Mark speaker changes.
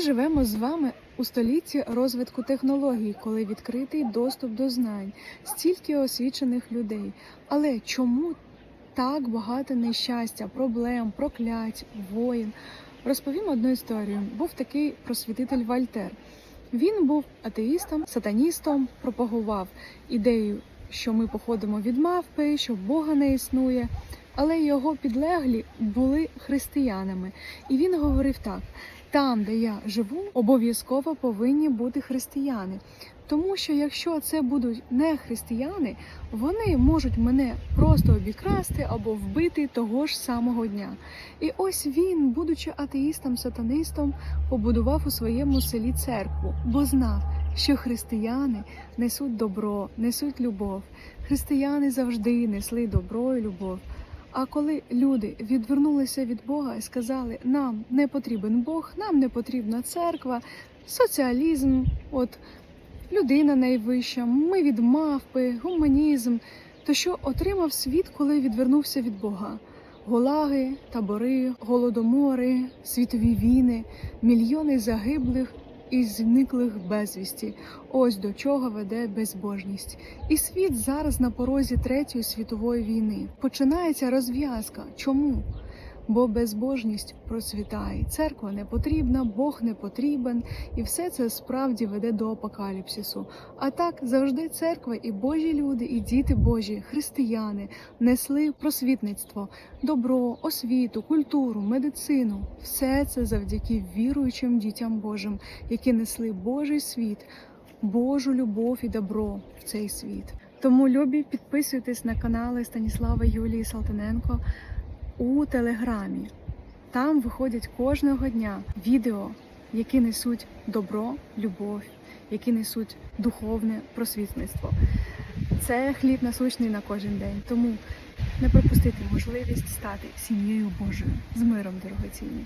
Speaker 1: Живемо з вами у столітті розвитку технологій, коли відкритий доступ до знань, стільки освічених людей. Але чому так багато нещастя, проблем, проклять, воїн? Розповім одну історію. Був такий просвітитель Вольтер. Він був атеїстом, сатаністом, пропагував ідею, що ми походимо від мавпи, що Бога не існує. Але його підлеглі були християнами, і він говорив так: там, де я живу, обов'язково повинні бути християни. Тому що якщо це будуть не християни, вони можуть мене просто обікрасти або вбити того ж самого дня. І ось він, будучи атеїстом, сатанистом, побудував у своєму селі церкву, бо знав, що християни несуть добро, несуть любов. Християни завжди несли добро і любов. А коли люди відвернулися від Бога і сказали, нам не потрібен Бог, нам не потрібна церква, соціалізм, от людина найвища, ми від мавпи, гуманізм, то що отримав світ, коли відвернувся від Бога? Голаги, табори, голодомори, світові війни, мільйони загиблих і зниклих безвісті. Ось до чого веде безбожність. І світ зараз на порозі третьої світової війни. Починається розв'язка. Чому? Бо безбожність процвітає. Церква не потрібна, Бог не потрібен, і все це справді веде до апокаліпсису. А так завжди церква і Божі люди, і діти Божі, християни несли просвітництво, добро, освіту, культуру, медицину. Все це завдяки віруючим дітям Божим, які несли Божий світ, Божу любов і добро в цей світ. Тому любі, підписуйтесь на канали Станіслава Юлії Салтаненко у Телеграмі. Там виходять кожного дня відео, які несуть добро, любов, які несуть духовне просвітництво. Це хліб насущний на кожен день. Тому не пропустити можливість стати сім'єю Божою з миром дорогоцінні.